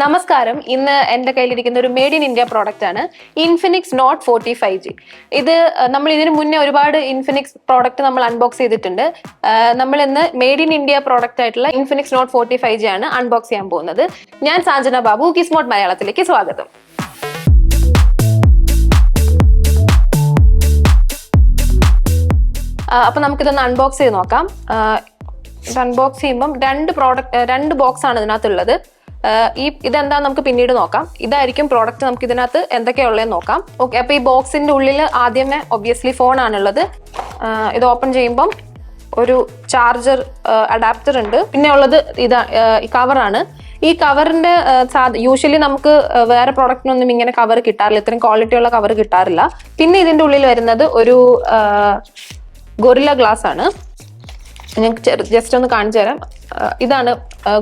നമസ്കാരം. ഇന്ന് എന്റെ കയ്യിലിരിക്കുന്ന ഒരു മെയ്ഡ് ഇൻ ഇന്ത്യ പ്രോഡക്റ്റ് ആണ്. Infinix note forty five G ഇത് നമ്മൾ ഇതിന് മുന്നേ ഒരുപാട് ഇൻഫിനിക്സ് പ്രോഡക്റ്റ് നമ്മൾ അൺബോക്സ് ചെയ്തിട്ടുണ്ട്. നമ്മൾ ഇന്ന് മെയ്ഡ് ഇൻ ഇന്ത്യ പ്രോഡക്റ്റ് ആയിട്ടുള്ള Infinix note forty five G ആണ് അൺബോക്സ് ചെയ്യാൻ പോകുന്നത്. ഞാൻ സാഞ്ജന ബാബു കിസ്മോട്ട് മലയാളത്തിലേക്ക് സ്വാഗതം. അപ്പൊ നമുക്കിതൊന്ന് അൺബോക്സ് ചെയ്ത് നോക്കാം. അൺബോക്സ് ചെയ്യുമ്പം രണ്ട് പ്രോഡക്റ്റ് രണ്ട് ബോക്സ് ആണ് ഇതിനകത്തുള്ളത്. ഈ ഇതെന്താ നമുക്ക് പിന്നീട് നോക്കാം. ഇതായിരിക്കും പ്രോഡക്റ്റ് നമുക്ക് ഇതിനകത്ത് എന്തൊക്കെയുള്ളതെന്ന് നോക്കാം. ഓക്കെ അപ്പൊ ഈ ബോക്സിന്റെ ഉള്ളിൽ ആദ്യമേ ഒബ്വിയസ്ലി ഫോൺ ആണുള്ളത്. ഇത് ഓപ്പൺ ചെയ്യുമ്പം ഒരു ചാർജർ അഡാപ്റ്റർ ഉണ്ട്. പിന്നെ ഉള്ളത് ഇതാ കവറാണ് ഈ കവറിന്റെ യൂഷ്വലി നമുക്ക് വേറെ പ്രോഡക്റ്റിനൊന്നും ഇങ്ങനെ കവർ കിട്ടാറില്ല. ഇത്രയും ക്വാളിറ്റി ഉള്ള കവർ കിട്ടാറില്ല. പിന്നെ ഇതിന്റെ ഉള്ളിൽ വരുന്നത് ഒരു ഗൊറില്ല ഗ്ലാസ് ആണ്. ഞാൻ ജസ്റ്റ് ഒന്ന് കാണിച്ചു തരാം. ഇതാണ്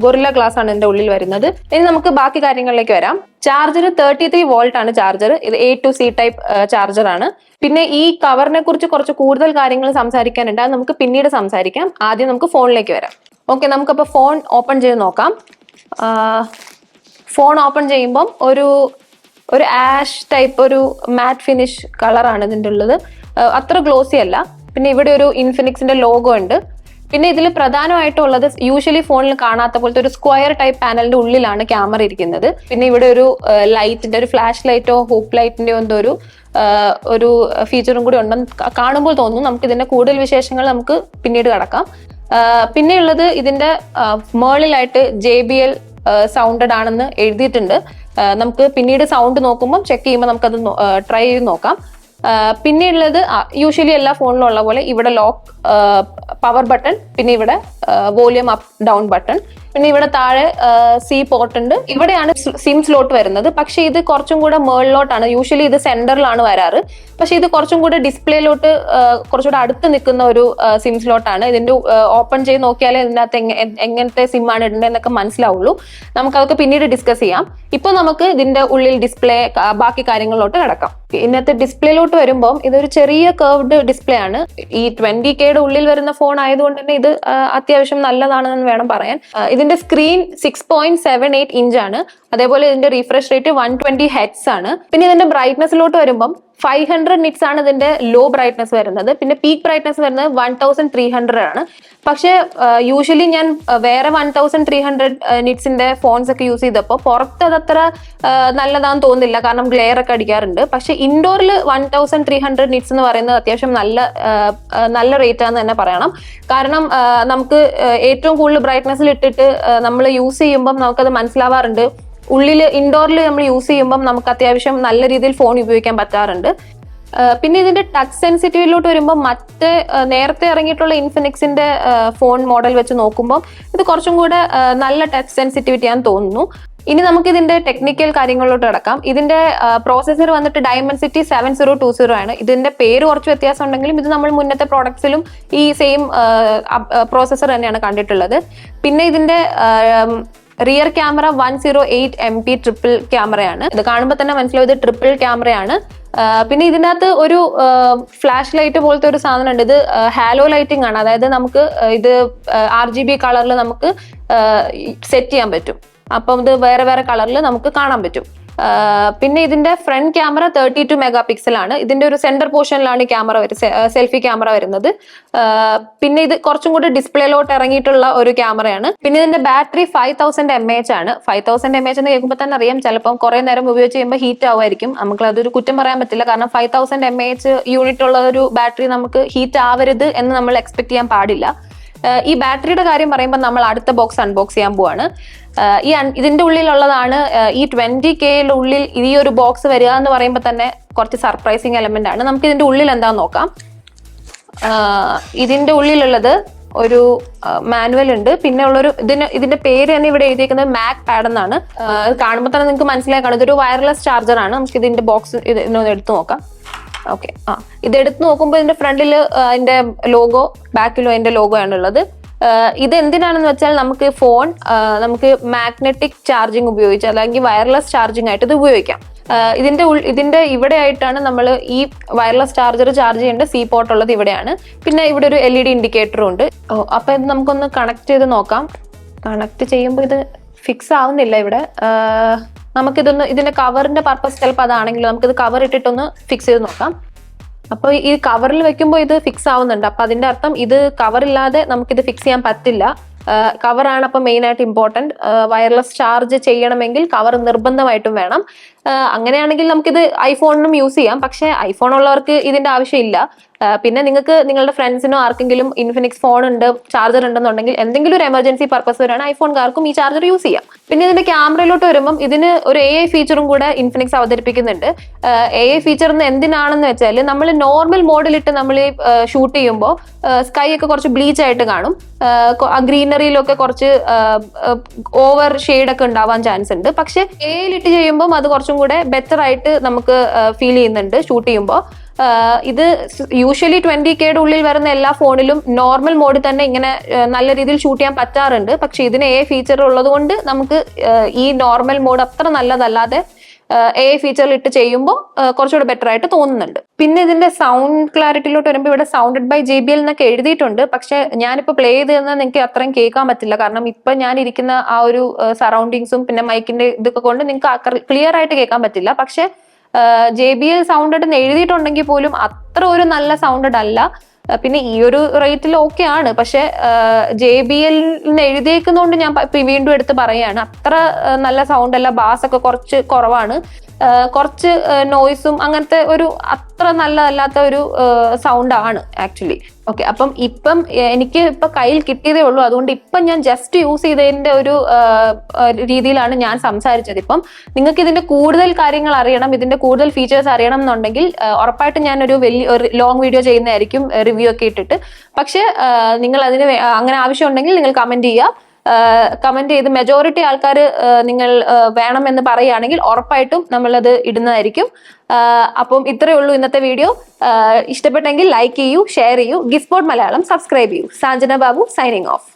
ഗൊറില്ല ഗ്ലാസ് ആണ് ഇതിന്റെ ഉള്ളിൽ വരുന്നത്. ഇനി നമുക്ക് ബാക്കി കാര്യങ്ങളിലേക്ക് വരാം. ചാർജർ തേർട്ടി ത്രീ വോൾട്ട് ആണ് ചാർജർ ഇത് A to C type charger ആണ്. പിന്നെ ഈ കവറിനെ കുറിച്ച് കുറച്ച് കൂടുതൽ കാര്യങ്ങൾ സംസാരിക്കാനുണ്ട്. അത് നമുക്ക് പിന്നീട് സംസാരിക്കാം. ആദ്യം നമുക്ക് ഫോണിലേക്ക് വരാം. ഓക്കെ നമുക്കപ്പോൾ ഫോൺ ഓപ്പൺ ചെയ്ത് നോക്കാം. ഫോൺ ഓപ്പൺ ചെയ്യുമ്പം ഒരു ഒരു ആഷ് ടൈപ്പ് ഒരു മാറ്റ് ഫിനിഷ് കളറാണ് ഇതിന്റെ ഉള്ളത്. അത്ര ഗ്ലോസി അല്ല. പിന്നെ ഇവിടെ ഒരു ഇൻഫിനിക്സിന്റെ ലോഗോ ഉണ്ട്. പിന്നെ ഇതിൽ പ്രധാനമായിട്ടുള്ളത് യൂഷ്വലി ഫോണിൽ കാണാത്ത പോലത്തെ ഒരു സ്ക്വയർ ടൈപ്പ് പാനലിന്റെ ഉള്ളിലാണ് ക്യാമറ ഇരിക്കുന്നത്. പിന്നെ ഇവിടെ ഒരു ലൈറ്റിന്റെ ഒരു ഫ്ലാഷ് ലൈറ്റോ ഹൂപ്പ് ലൈറ്റിന്റെയോ എന്തോ ഒരു ഒരു ഫീച്ചറും കൂടി ഉണ്ടെന്ന് കാണുമ്പോൾ തോന്നുന്നു നമുക്ക് ഇതിന്റെ കൂടുതൽ വിശേഷങ്ങൾ നമുക്ക് പിന്നീട് കടക്കാം. പിന്നെയുള്ളത് ഇതിന്റെ മേളിലായിട്ട് ജെ ബി എൽ സൗണ്ടഡ് ആണെന്ന് എഴുതിയിട്ടുണ്ട്. നമുക്ക് പിന്നീട് സൗണ്ട് നോക്കുമ്പോൾ ചെക്ക് ചെയ്യുമ്പോൾ നമുക്കത് ട്രൈ ചെയ്ത് നോക്കാം. പിന്നെയുള്ളത് യൂഷ്വലി എല്ലാ ഫോണിലും ഉള്ള പോലെ ഇവിടെ ലോക്ക് പവർ ബട്ടൺ പിന്നെ ഇവിടെ വോളിയം അപ്പ് ഡൗൺ ബട്ടൺ പിന്നെ ഇവിടെ താഴെ സി പോർട്ട് ഉണ്ട്. ഇവിടെയാണ് സിം സ്ലോട്ട് വരുന്നത്. പക്ഷേ ഇത് കുറച്ചും കൂടെ മേളിലോട്ടാണ്. യൂഷ്വലി ഇത് സെന്ററിലാണ് വരാറ്. പക്ഷേ ഇത് കുറച്ചും കൂടെ ഡിസ്പ്ലേയിലോട്ട് കുറച്ചുകൂടെ അടുത്ത് നിൽക്കുന്ന ഒരു സിം സ്ലോട്ടാണ് ഇതിന്റെ ഓപ്പൺ ചെയ്ത് നോക്കിയാലേ ഇതിന്റെ അകത്ത് എങ്ങനത്തെ സിം ആണ് ഇടേണ്ടതെന്നൊക്കെ മനസ്സിലാവുള്ളൂ. നമുക്കതൊക്കെ പിന്നീട് ഡിസ്കസ് ചെയ്യാം. ഇപ്പൊ നമുക്ക് ഇതിന്റെ ഉള്ളിൽ ഡിസ്പ്ലേ ബാക്കി കാര്യങ്ങളിലോട്ട് കിടക്കാം. ഇന്നത്തെ ഡിസ്പ്ലേയിലോട്ട് വരുമ്പോൾ ഇതൊരു ചെറിയ കർവ്ഡ് ഡിസ്പ്ലേ ആണ്. ഈ ട്വന്റി കെയുടെ ഉള്ളിൽ വരുന്ന ഫോൺ ആയതുകൊണ്ട് തന്നെ ഇത് ആ, അത്യാവശ്യം നല്ലതാണെന്ന് വേണം പറയാൻ. ഇതിന്റെ screen six point seven eight inch ആണ്. അതേപോലെ ഇതിന്റെ refresh rate one twenty hertz ആണ്. പിന്നെ ഇതിന്റെ ബ്രൈറ്റ്നസ്സിലോട്ട് വരുമ്പം ഫൈവ് ഹൺഡ്രഡ് നിറ്റ്സ് ആണ് ഇതിന്റെ ലോ ബ്രൈറ്റ്നസ് വരുന്നത്. പിന്നെ പീക്ക് ബ്രൈറ്റ്നസ് വരുന്നത് വൺ തൗസൻഡ് ത്രീ ഹൺഡ്രഡ് ആണ്. പക്ഷേ യൂഷ്വലി ഞാൻ വേറെ വൺ തൗസൻഡ് ത്രീ ഹൺഡ്രഡ് നിറ്റ്സിന്റെ ഫോൺസ് ഒക്കെ യൂസ് ചെയ്തപ്പോൾ പുറത്ത് അതത്ര നല്ലതാണെന്ന് തോന്നുന്നില്ല. കാരണം ഗ്ലെയർ ഒക്കെ അടിക്കാറുണ്ട്. പക്ഷെ ഇൻഡോറിൽ one thousand three hundred nits എന്ന് പറയുന്നത് അത്യാവശ്യം നല്ല നല്ല റേറ്റ് ആണെന്ന് തന്നെ പറയണം. കാരണം നമുക്ക് ഏറ്റവും കൂടുതൽ ബ്രൈറ്റ്നസ്സിൽ ഇട്ടിട്ട് നമ്മൾ യൂസ് ചെയ്യുമ്പം നമുക്കത് മനസ്സിലാവാറുണ്ട്. ഉള്ളിൽ ഇൻഡോറിൽ നമ്മൾ യൂസ് ചെയ്യുമ്പം നമുക്ക് അത്യാവശ്യം നല്ല രീതിയിൽ ഫോൺ ഉപയോഗിക്കാൻ പറ്റാറുണ്ട്. പിന്നെ ഇതിന്റെ ടച്ച് സെൻസിറ്റീവിലോട്ട് വരുമ്പോൾ മറ്റ് നേരത്തെ ഇറങ്ങിയിട്ടുള്ള ഇൻഫിനിക്സിന്റെ ഫോൺ മോഡൽ വെച്ച് നോക്കുമ്പോൾ ഇത് കുറച്ചും കൂടെ നല്ല ടച്ച് സെൻസിറ്റിവിറ്റി ആണെന്ന് തോന്നുന്നു. ഇനി നമുക്ക് ഇതിന്റെ ടെക്നിക്കൽ കാര്യങ്ങളിലോട്ട് കിടക്കാം. ഇതിന്റെ പ്രോസസ്സർ വന്നിട്ട് Dimensity seven zero two zero ആണ്. ഇതിന്റെ പേര് കുറച്ച് വ്യത്യാസം ഉണ്ടെങ്കിലും ഇത് നമ്മൾ മുന്നത്തെ പ്രോഡക്ട്സിലും ഈ സെയിം പ്രോസസ്സർ തന്നെയാണ് കണ്ടിട്ടുള്ളത്. പിന്നെ ഇതിന്റെ rear camera one zero eight M P triple ക്യാമറയാണ് ഇത് കാണുമ്പോൾ തന്നെ മനസ്സിലാവും ഇത് ട്രിപ്പിൾ ക്യാമറയാണ് പിന്നെ ഇതിനകത്ത് ഒരു ഫ്ലാഷ് ലൈറ്റ് പോലത്തെ ഒരു സാധനം ഉണ്ട് ഇത് ഹാലോ ലൈറ്റിംഗ് ആണ്. അതായത് നമുക്ക് ഇത് ആർ ജി ബി കളറിൽ നമുക്ക് സെറ്റ് ചെയ്യാൻ പറ്റും. അപ്പം ഇത് വേറെ വേറെ കളറിൽ നമുക്ക് കാണാൻ പറ്റും. പിന്നെ ഇതിന്റെ front camera thirty two mega pixel ആണ്. ഇതിന്റെ ഒരു സെന്റർ പോർഷനിലാണ് ക്യാമറ സെൽഫി ക്യാമറ വരുന്നത്. പിന്നെ ഇത് കുറച്ചും കൂടി ഡിസ്പ്ലേയിലോട്ട് ഇറങ്ങിയിട്ടുള്ള ഒരു ക്യാമറയാണ് പിന്നെ ഇതിന്റെ battery five thousand M H ആണ്. ഫൈവ് തൗസൻഡ് എം എച്ച് എന്ന് കേൾക്കുമ്പോൾ തന്നെ അറിയാം ചിലപ്പം കുറെ നേരം ഉപയോഗിച്ച് കഴിയുമ്പോൾ ഹീറ്റ് ആവുമായിരിക്കും. നമുക്ക് അതൊരു കുറ്റം പറയാൻ പറ്റില്ല. കാരണം five thousand M H unit ഉള്ള ഒരു ബാറ്ററി നമുക്ക് ഹീറ്റ് ആവരുത് എന്ന് നമ്മൾ എക്സ്പെക്ട് ചെയ്യാൻ പാടില്ല. ഈ ബാറ്ററിയുടെ കാര്യം പറയുമ്പോൾ നമ്മൾ അടുത്ത ബോക്സ് അൺബോക്സ് ചെയ്യാൻ പോവാണ്. ഈ ഇതിന്റെ ഉള്ളിലുള്ളതാണ് ഈ ട്വന്റി കെയുടെ ഉള്ളിൽ ഈ ഒരു ബോക്സ് വരിക എന്ന് പറയുമ്പോൾ തന്നെ കുറച്ച് സർപ്രൈസിങ് എലമെന്റ് ആണ്. നമുക്ക് ഇതിന്റെ ഉള്ളിൽ എന്താന്ന് നോക്കാം. ഇതിന്റെ ഉള്ളിലുള്ളത് ഒരു മാനുവൽ ഉണ്ട്. പിന്നെ ഉള്ളൊരു ഇതിന് ഇതിന്റെ പേര് തന്നെ ഇവിടെ എഴുതിയിരിക്കുന്നത് മാക് പാഡ് എന്നാണ്. കാണുമ്പോൾ തന്നെ നിങ്ങൾക്ക് മനസ്സിലായി കാണും. ഇതൊരു വയർലെസ് ചാർജർ ആണ്. നമുക്ക് ഇതിന്റെ ബോക്സ് ഇത് ഇതിനൊന്ന് എടുത്തു നോക്കാം. ഓക്കെ ആ ഇത് എടുത്ത് നോക്കുമ്പോൾ ഇതിന്റെ ഫ്രണ്ടിൽ അതിന്റെ ലോഗോ ബാക്കിലും അതിന്റെ ലോഗോ ആണുള്ളത്. ഇത് എന്തിനാണെന്ന് വെച്ചാൽ നമുക്ക് ഫോൺ നമുക്ക് മാഗ്നറ്റിക് ചാർജിങ് ഉപയോഗിച്ച് അല്ലെങ്കിൽ വയർലെസ് ചാർജിങ് ആയിട്ട് ഇത് ഉപയോഗിക്കാം. ഇതിന്റെ ഉൾ ഇതിന്റെ ഇവിടെ ആയിട്ടാണ് നമ്മൾ ഈ വയർലെസ് ചാർജർ ചാർജ് ചെയ്യേണ്ട സി പോർട്ട് ഉള്ളത് ഇവിടെയാണ്. പിന്നെ ഇവിടെ ഒരു എൽ ഇ ഡി ഇൻഡിക്കേറ്ററും ഉണ്ട്. ഓ അപ്പൊ ഇത് നമുക്കൊന്ന് കണക്ട് ചെയ്ത് നോക്കാം. കണക്ട് ചെയ്യുമ്പോൾ ഇത് ഫിക്സ് ആവുന്നില്ല ഇവിടെ. നമുക്കിതൊന്ന് ഇതിന്റെ കവറിന്റെ പർപ്പസ് ചിലപ്പോൾ അതാണെങ്കിലും നമുക്കിത് കവർ ഇട്ടിട്ടൊന്ന് ഫിക്സ് ചെയ്ത് നോക്കാം. അപ്പോൾ ഈ കവറിൽ വെക്കുമ്പോൾ ഇത് ഫിക്സ് ആവുന്നുണ്ട്. അപ്പൊ അതിന്റെ അർത്ഥം ഇത് കവറില്ലാതെ നമുക്കിത് ഫിക്സ് ചെയ്യാൻ പറ്റില്ല. കവറാണ് അപ്പോൾ മെയിൻ ആയിട്ട് ഇമ്പോർട്ടന്റ് വയർലെസ് ചാർജ് ചെയ്യണമെങ്കിൽ കവർ നിർബന്ധമായിട്ടും വേണം. അങ്ങനെയാണെങ്കിൽ നമുക്കിത് ഐഫോണിനും യൂസ് ചെയ്യാം. പക്ഷെ ഐഫോൺ ഉള്ളവർക്ക് ഇതിന്റെ ആവശ്യമില്ല. പിന്നെ നിങ്ങൾക്ക് നിങ്ങളുടെ ഫ്രണ്ട്സിനോ ആർക്കെങ്കിലും ഇൻഫിനിക്സ് ഫോൺ ഉണ്ട് ചാർജർ ഉണ്ടെന്നുണ്ടെങ്കിൽ എന്തെങ്കിലും ഒരു എമർജൻസി പർപ്പസ് വരാണ് ഐഫോൺകാർക്കും ഈ ചാർജർ യൂസ് ചെയ്യാം. പിന്നെ ഇതിന്റെ ക്യാമറയിലോട്ട് വരുമ്പം ഇതിന് ഒരു എ ഐ ഫീച്ചറും കൂടെ ഇൻഫിനിക്സ് അവതരിപ്പിക്കുന്നുണ്ട്. എ ഐ ഫീച്ചർ എന്ന് എന്തിനാണെന്ന് വെച്ചാൽ നമ്മൾ നോർമൽ മോഡിലിട്ട് നമ്മൾ ഷൂട്ട് ചെയ്യുമ്പോൾ സ്കൈ ഒക്കെ കുറച്ച് ബ്ലീച്ച് ആയിട്ട് കാണും. ഗ്രീനറിയിലൊക്കെ കുറച്ച് ഓവർ ഷെയ്ഡ് ഒക്കെ ഉണ്ടാവാൻ ചാൻസ് ഉണ്ട്. പക്ഷെ എയിലിട്ട് ചെയ്യുമ്പോൾ അത് കുറച്ചും കൂടെ ബെറ്റർ ആയിട്ട് നമുക്ക് ഫീൽ ചെയ്യുന്നുണ്ട് ഷൂട്ട് ചെയ്യുമ്പോൾ ഇത് യൂഷ്വലി ട്വന്റി കെയുടെ ഉള്ളിൽ വരുന്ന എല്ലാ ഫോണിലും നോർമൽ മോഡിൽ തന്നെ ഇങ്ങനെ നല്ല രീതിയിൽ ഷൂട്ട് ചെയ്യാൻ പറ്റാറുണ്ട്. പക്ഷെ ഇതിന് ഏ ഫീച്ചർ ഉള്ളത് കൊണ്ട് നമുക്ക് ഈ നോർമൽ മോഡ് അത്ര നല്ലതല്ലാതെ എ ഫീച്ചറിൽ ഇട്ട് ചെയ്യുമ്പോൾ കുറച്ചുകൂടെ ബെറ്റർ ആയിട്ട് തോന്നുന്നുണ്ട്. പിന്നെ ഇതിന്റെ സൗണ്ട് ക്ലാരിറ്റിയിലോട്ട് വരുമ്പോൾ ഇവിടെ sounded by J B L എന്നൊക്കെ എഴുതിയിട്ടുണ്ട്. പക്ഷെ ഞാനിപ്പോൾ പ്ലേ ചെയ്ത് തന്നാൽ നിങ്ങൾക്ക് അത്രയും കേൾക്കാൻ പറ്റില്ല. കാരണം ഇപ്പൊ ഞാൻ ഇരിക്കുന്ന ആ ഒരു സറൗണ്ടിങ്സും പിന്നെ മൈക്കിന്റെ ഇതൊക്കെ കൊണ്ട് നിങ്ങൾക്ക് ക്ലിയർ ആയിട്ട് കേൾക്കാൻ പറ്റില്ല. പക്ഷെ ജെ ബി എൽ സൗണ്ടഡ് എഴുതിയിട്ടുണ്ടെങ്കിൽ പോലും അത്ര ഒരു നല്ല സൗണ്ടഡ് അല്ല. പിന്നെ ഈ ഒരു റേറ്റിൽ ഓക്കെ ആണ്. പക്ഷെ ജെ ബി എല്ലിന് എഴുതിയേക്കുന്നതുകൊണ്ട് ഞാൻ വീണ്ടും എടുത്ത് പറയാണ്. അത്ര നല്ല സൗണ്ട് അല്ല ബാസ് ഒക്കെ കുറച്ച് കുറവാണ്. കുറച്ച് നോയ്സും അങ്ങനത്തെ ഒരു അത്ര നല്ലതല്ലാത്ത ഒരു സൗണ്ട് ആണ് ആക്ച്വലി ഓക്കെ അപ്പം ഇപ്പം എനിക്ക് ഇപ്പൊ കയ്യിൽ കിട്ടിയതേ ഉള്ളൂ. അതുകൊണ്ട് ഇപ്പം ഞാൻ ജസ്റ്റ് യൂസ് ചെയ്തതിന്റെ ഒരു രീതിയിലാണ് ഞാൻ സംസാരിച്ചത്. ഇപ്പം നിങ്ങൾക്ക് ഇതിന്റെ കൂടുതൽ കാര്യങ്ങൾ അറിയണം ഇതിന്റെ കൂടുതൽ ഫീച്ചേഴ്സ് അറിയണം എന്നുണ്ടെങ്കിൽ ഉറപ്പായിട്ടും ഒരു വലിയ ഒരു ലോങ് വീഡിയോ ചെയ്യുന്നതായിരിക്കും റിവ്യൂ ഒക്കെ ഇട്ടിട്ട്. പക്ഷേ നിങ്ങൾ അതിന് അങ്ങനെ ആവശ്യമുണ്ടെങ്കിൽ നിങ്ങൾ കമന്റ് ചെയ്യുക. കമന്റ് ചെയ്ത് മെജോറിറ്റി ആൾക്കാർ നിങ്ങൾ വേണം വേണമെന്ന് പറയുകയാണെങ്കിൽ ഉറപ്പായിട്ടും നമ്മളത് ഇടുന്നതായിരിക്കും. അപ്പം ഇത്രയേ ഉള്ളൂ ഇന്നത്തെ വീഡിയോ ഇഷ്ടപ്പെട്ടെങ്കിൽ ലൈക്ക് ചെയ്യൂ ഷെയർ ചെയ്യൂ. ഗിഫ്റ്റ് മലയാളം സബ്സ്ക്രൈബ് ചെയ്യൂ. സാഞ്ജന ബാബു സൈനിങ് ഓഫ്